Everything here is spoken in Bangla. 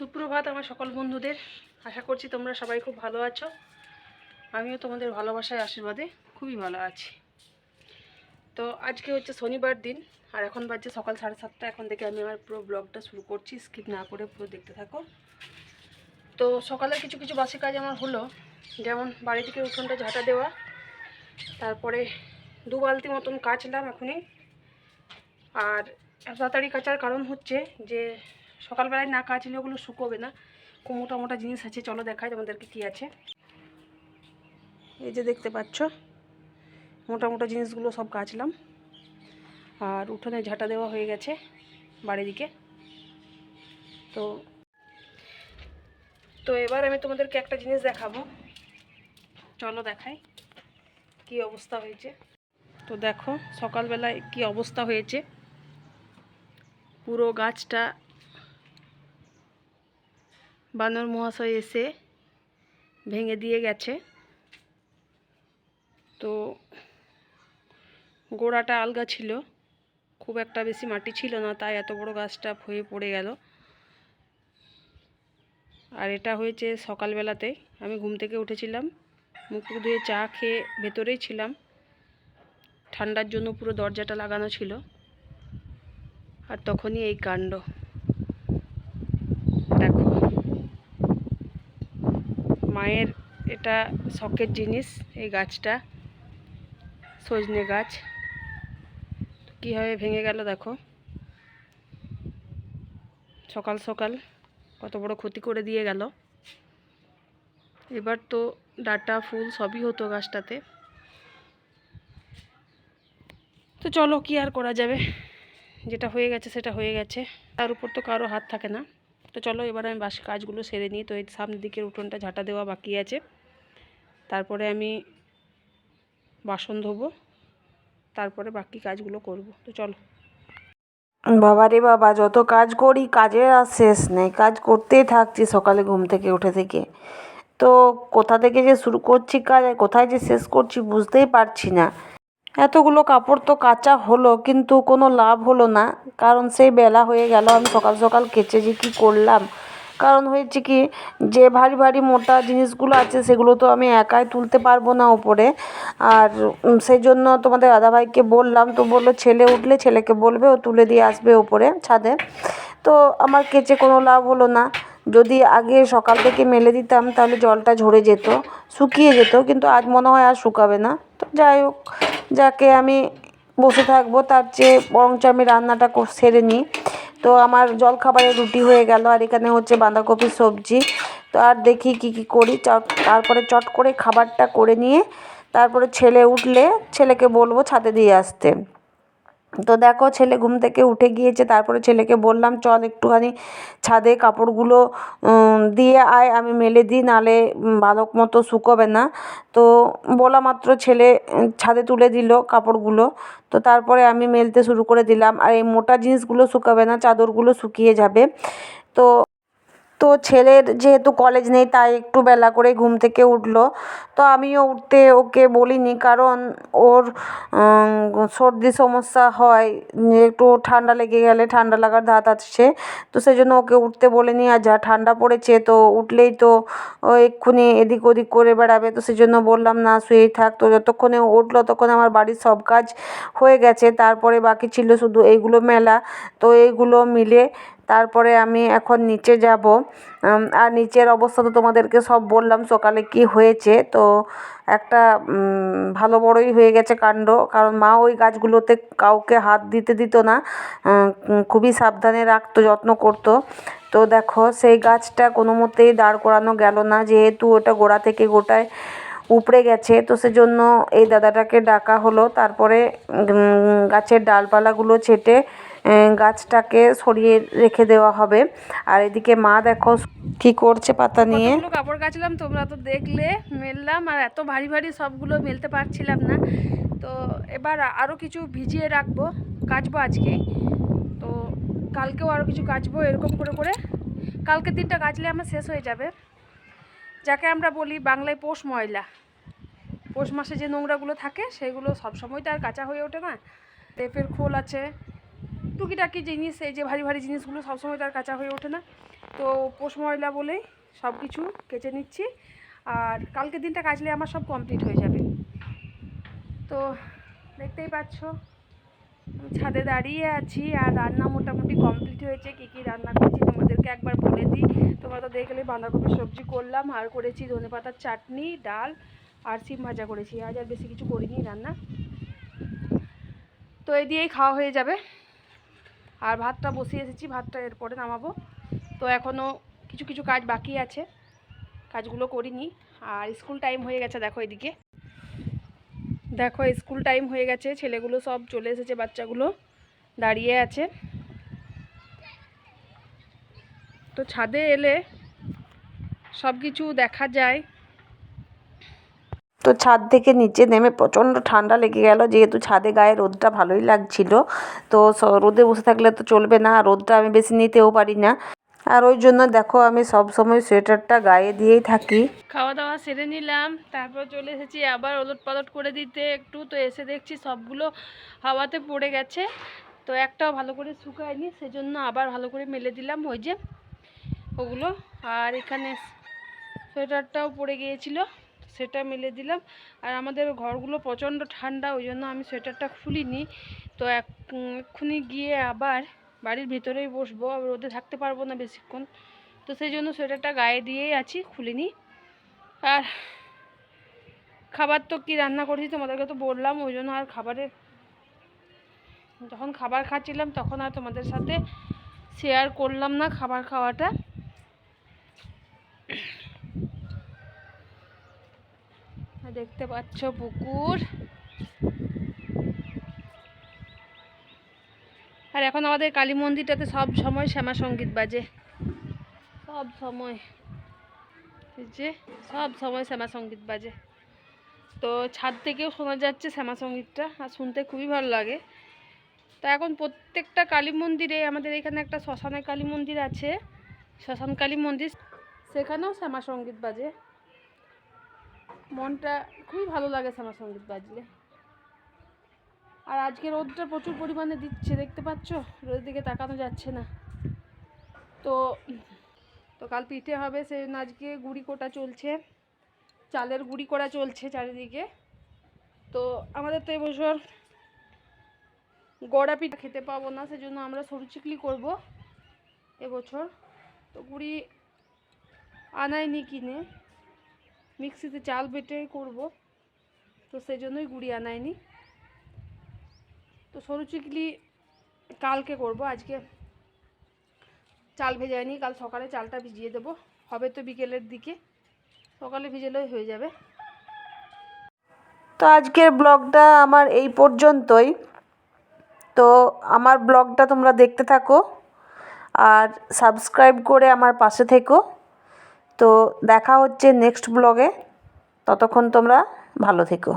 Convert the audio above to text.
সুপ্রভাত আমার সকল বন্ধুদের। আশা করছি তোমরা সবাই খুব ভালো আছো। আমিও তোমাদের ভালোবাসায় আশীর্বাদে খুবই ভালো আছি। তো আজকে হচ্ছে শনিবার দিন, আর এখন বাজছে সকাল সাড়ে সাতটা। এখন থেকে আমি আমার পুরো ব্লগটা শুরু করছি, স্কিপ না করে পুরো দেখতে থাকো। তো সকালে কিছু কিছু বাসি কাজ আমার হলো, যেমন বাড়ি থেকে উঠোনটা ঝাঁটা দেওয়া, তারপরে দু বালতি মতন কাচলাম এখনই। আর তাড়াতাড়ি কাচার কারণ হচ্ছে যে সকালবেলায় না কাচলে ওগুলো শুকোবে না। মোটা মোটা জিনিস আছে, চলো দেখাই তোমাদেরকে কী আছে। এই যে দেখতে পাচ্ছ, মোটা মোটা জিনিসগুলো সব কাচলাম। আর উঠোনে ঝাঁটা দেওয়া হয়ে গেছে বাড়ি দিকে। তো তো এবার আমি তোমাদেরকে একটা জিনিস দেখাবো। চলো দেখাই কি অবস্থা হয়েছে। তো দেখো, সকালবেলায় কি অবস্থা হয়েছে। পুরো গাছটা বানর মহাশয় এসে ভেঙে দিয়ে গেছে। তো গোড়াটা আলগা ছিল, খুব একটা বেশি মাটি ছিল না, তাই এত বড় গাছটা হয়ে পড়ে গেল। আর এটা হয়েছে সকালবেলাতেই আমি ঘুম থেকে উঠেছিলাম, মুখ ধুয়ে চা খেয়ে ভেতরেই ছিলাম। ঠান্ডার জন্য পুরো দরজাটা লাগানো ছিল। আর তখনই এই কাণ্ড দেখো মায়ের এটা শখের জিনিস, এই গাছটা, সজনে গাছ। কীভাবে ভেঙে গেল দেখো। সকাল সকাল কত বড় ক্ষতি করে দিয়ে গেল। এবার তো ডাটা, ফুল সবই হতো গাছটাতে। তো চলো, কি আর করা যাবে? যেটা হয়ে গেছে সেটা হয়ে গেছে। তার উপর তো কারও হাত থাকে না। তো চলো এবার আমি বাসি কাজগুলো সেরে নিই। তো এই সামনের দিকের উঠোনটা ঝাঁটা দেওয়া বাকি আছে। তারপরে আমি বাসন ধোবো। তারপরে বাকি কাজগুলো করব। তো চলো। বাবা রে বাবা, যত কাজ করি কাজের আর শেষ নেই। কাজ করতেই থাকছি সকালে ঘুম থেকে উঠে থেকে। তো কোথা থেকে যে শুরু করছি কাজ আর কোথায় যে শেষ করছি বুঝতেই পারছি না। এতগুলো কাপড় তো কাচা হলো, কিন্তু কোনো লাভ হলো না। কারণ সেই বেলা হয়ে গেল, আমি সকাল সকাল কেচে যে কী করলাম। কারণ হয়েছে কি, যে ভারী ভারী মোটা জিনিসগুলো আছে, সেগুলো তো আমি একাই তুলতে পারব না ওপরে আর সেই জন্য তোমাদের দাদাভাইকে বললাম, তো বলল, ছেলে উঠলে ছেলেকে বলবে, ও তুলে দিয়ে আসবে ওপরে ছাদে। তো আমার কেচে কোনো লাভ হলো না। যদি আগে সকাল থেকে মেলে দিতাম, তাহলে জলটা ঝরে যেত, শুকিয়ে যেত, কিন্তু আজ মনে হয় আর শুকাবে না। তো যাই হোক যাকে আমি বসে থাকব, তার চেয়ে বরঞ্চ আমি রান্নাটা সেরে নিই। তো আমার জলখাবারে রুটি হয়ে গেল, আর এখানে হচ্ছে বাঁধাকপি সবজি। তো আর দেখি কি কি করি চট তারপরে চট করে খাবারটা করে নিয়ে, তারপরে ছেলে উঠলে, ছেলেকে বলব ছাদে দিয়ে আসতে। তো দেখো ছেলে ঘুম থেকে উঠে গিয়েছে, তারপরে ছেলেকে বললাম, চল একটুখানি ছাদে কাপড়গুলো দিয়ে আয়, আমি মেলে দিই, নালে ভালো মতো শুকোবে না। তো বলা মাত্র ছেলে ছাদে তুলে দিল কাপড়গুলো। তো তারপরে আমি মেলতে শুরু করে দিলাম। আর এই মোটা জিনিসগুলো শুকাবে না, চাদরগুলো শুকিয়ে যাবে। তো তো ছেলের যেহেতু কলেজ নেই, তাই একটু বেলা করে ঘুম থেকে উঠল। তো আমিও উঠতে ওকে বলিনি, কারণ ওর সর্দি সমস্যা হয়, একটু ঠান্ডা লেগে গেলে ঠান্ডা লাগার ধাত আছে তো সেই জন্য ওকে উঠতে বলিনি, আর যা ঠান্ডা পড়েছে তো উঠলেই তো ও এক্ষুনি এদিক ওদিক করে বেড়াবে। তো সেই জন্য বললাম, না, শুয়েই থাক। তো যতক্ষণে উঠল, ততক্ষণে আমার বাড়ির সব কাজ হয়ে গেছে। তারপরে বাকি ছিল শুধু এইগুলো মেলা। তো এইগুলো মিলে তারপরে আমি এখন নিচে যাব। আর নিচের অবস্থা তো তোমাদেরকে সব বললাম সকালে কি হয়েছে। তো একটা ভালো বড়ই হয়ে গেছে কাণ্ড। কারণ মা ওই গাছগুলোতে কাউকে হাত দিতে দিত না। খুবই সাবধানে রাখতো, যত্ন করতো। তো দেখো, সেই গাছটা কোনো মতেই দাঁড় করানো গেল না। যেহেতু ওটা গোড়া থেকে গোটায় উপড়ে গেছে, তো সেজন্য এই দাদাটাকে ডাকা হলো। তারপরে গাছের ডালপালাগুলো ছেটে গাছটাকে সরিয়ে রেখে দেওয়া হবে। আর এদিকে মা দেখো কি করছে পাতা নিয়ে। কাপড় কাচলাম, তোমরা তো দেখলে, মেললাম। আর এত ভারী ভারী সবগুলো মেলতে পারছিলাম না। তো এবার আরও কিছু ভিজিয়ে রাখব, কাচবো আজকে। তো কালকেও আরও কিছু কাচবো, এরকম করে করে। কালকের দিনটা কাচলে আমার শেষ হয়ে যাবে। যাকে আমরা বলি বাংলায় পৌষ ময়লা। পৌষ মাসে যে নোংরাগুলো থাকে, সেগুলো সব সময় তো আর কাঁচা হয়ে ওঠে না। লেপের খোল আছে টুকিটাকি জিনিস, এই যে ভারী ভারী জিনিসগুলো সবসময় তার কাঁচা হয়ে ওঠে না। তো পোষ ময়লা বলেই সব কিছু কেচে নিচ্ছি। আর কালকে দিনটা কাচলে আমার সব কমপ্লিট হয়ে যাবে। তো দেখতেই পাচ্ছ, আমি ছাদে দাঁড়িয়ে আছি আর রান্না মোটামুটি কমপ্লিট হয়েছে। কী কী রান্না করেছি তোমাদেরকে একবার বলে দিই। তোমরা তো দেখলে বাঁধাকপির সবজি করলাম, আর করেছি ধনে পাতার চাটনি, ডাল, আর সিম ভাজা করেছি। আজ আর বেশি কিছু করিনি রান্না। তো এই দিয়েই খাওয়া হয়ে যাবে। আর ভাতটা বসিয়ে এসেছি, ভাতটা এরপরে নামাবো। তো এখনও কিছু কিছু কাজ বাকি আছে। কাজগুলো করিনি। আর স্কুল টাইম হয়ে গেছে, দেখো এদিকে। দেখো, স্কুল টাইম হয়ে গেছে, ছেলেগুলো সব চলে এসেছে, বাচ্চাগুলো দাঁড়িয়ে আছে। তো ছাদে এলে সব কিছু দেখা যায়। তো ছাদ থেকে নিচে নেমে প্রচণ্ড ঠান্ডা লেগে গেল, যেহেতু ছাদে গায়ে রোদটা ভালোই লাগছিল। তো রোদে বসে থাকলে তো চলবে না, রোদটা আমি বেশি নিতেও পারি না। আর ওই জন্য দেখো আমি সব সময় সোয়েটারটা গায়ে দিয়েই থাকি। খাওয়া দাওয়া সেরে নিলাম, তারপর চলে এসেছি আবার ওলট পালট করে দিতে একটু। তো এসে দেখছি সবগুলো হাওয়াতে পড়ে গেছে, তো একটাও ভালো করে শুকায়নি, সেজন্য আবার ভালো করে মেলে দিলাম ওই যে ওগুলো। আর এখানে সোয়েটারটাও পড়ে গিয়েছিল। সেটা মেলে দিলাম। আর আমাদের ঘরগুলো প্রচণ্ড ঠান্ডা, ওই জন্য আমি সোয়েটারটা খুলিনি। তো এক- এক্ষুনি গিয়ে আবার বাড়ির ভিতরেই বসবো, আর রোদে থাকতে পারব না বেশিক্ষণ। তো সেই জন্য সোয়েটারটা গায়ে দিয়েই আছি, খুলিনি। আর খাবার তো কি রান্না করেছি তোমাদেরকে তো বললাম, ওই জন্য আর খাবারের, যখন খাবার খাচ্ছিলাম তখন আর তোমাদের সাথে শেয়ার করলাম না খাবার খাওয়াটা আর দেখতে পাচ্ছ পুকুর। আর এখন আমাদের কালী মন্দিরটাতে সব সময় শ্যামা সংগীত বাজে। সব সময়। যে সব সময় শ্যামা সংগীত বাজে। তো ছাদ থেকেও শোনা যাচ্ছে শ্যামা সঙ্গীতটা, আর শুনতে খুবই ভালো লাগে। তো এখন প্রত্যেকটা কালী মন্দিরে, আমাদের এখানে একটা শ্মশানে কালী মন্দির আছে। শ্মশান কালী মন্দির, সেখানেও শ্যামা সংগীত বাজে। মনটা খুবই ভালো লাগে শ্যামা সংগীত বাজলে। আর আজকে রোদটা প্রচুর পরিমাণে দিচ্ছে, দেখতে পাচ্ছ? রোদের দিকে তাকানো যাচ্ছে না। তো তো কাল পিঠে হবে সে আজকে গুড়ি কোটা চলছে, চালের গুড়ি করা চলছে চারিদিকে। তো আমাদের তো এবছর গড়া পিঠা খেতে পাবো না সেজন্য আমরা সরু চিকলি করব এবছর। তো গুড়ি আনায়নি কিনে। মিক্সিতে চাল বেটে করব। তো সেই জন্যই গুড়ি আনাইনি। তো সরু চিকলি কালকে করব, আজকে চাল ভেজাইনি কাল সকালে চালটা ভিজিয়ে দেবো। হবে তো বিকেলের দিকে, সকালে ভিজেলেই হয়ে যাবে। তো আজকের ব্লগটা আমার এই পর্যন্তই। তো আমার ব্লগটা তোমরা দেখতে থাকো, আর সাবস্ক্রাইব করে আমার পাশে থেকো। তো দেখা হচ্ছে নেক্সট ব্লগে ততক্ষণ তোমরা ভালো থেকো।